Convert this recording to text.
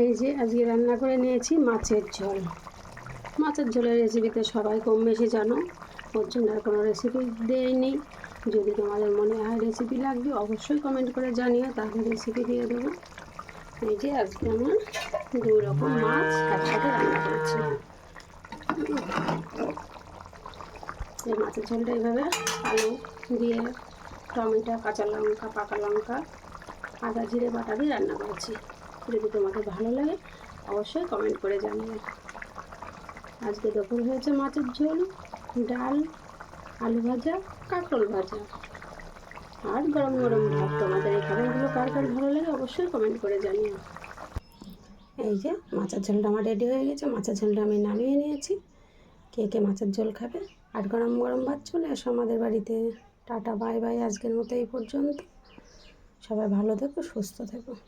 এই যে আজকে রান্না করে নিয়েছি মাছের ঝোল। মাছের ঝোলের রেসিপিতে সবাই কম বেশি জানো ওর জন্য আর কোনো রেসিপি দেয়নি। যদি তোমাদের মনে হয় রেসিপি লাগবে, অবশ্যই কমেন্ট করে জানিও, তাহলে রেসিপি দিয়ে দেবো। এই যে আজকে আমার দুই রকম মাছ একসাথে রান্না করেছি। এই মাছের ঝোলটা এইভাবে আলু দিয়ে, টমেটো, কাঁচা লঙ্কা, পাকা লঙ্কা, আদা, জিরে, বাটা দিয়ে রান্না করেছি। যদি তোমাকে ভালো লাগে, অবশ্যই কমেন্ট করে জানিও। আজকে দুপুর হয়েছে মাছের ঝোল, ডাল, আলু ভাজা, কাঁকরোল ভাজা। আর গরম গরম ভাত, তোমাদের এই খাবারগুলো কার কার ভালো লাগে অবশ্যই কমেন্ট করে জানিও। এই যে মাছের ঝোলটা আমার রেডি হয়ে গেছে, মাছের ঝোলটা আমি নামিয়ে নিয়েছি। কে কে মাছের ঝোল খাবে? আর গরম গরম ভাত চলে এসো আমাদের বাড়িতে। টাটা, বাই বাই আজকের মতো এই পর্যন্ত। সবাই ভালো থেকো, সুস্থ থেকো।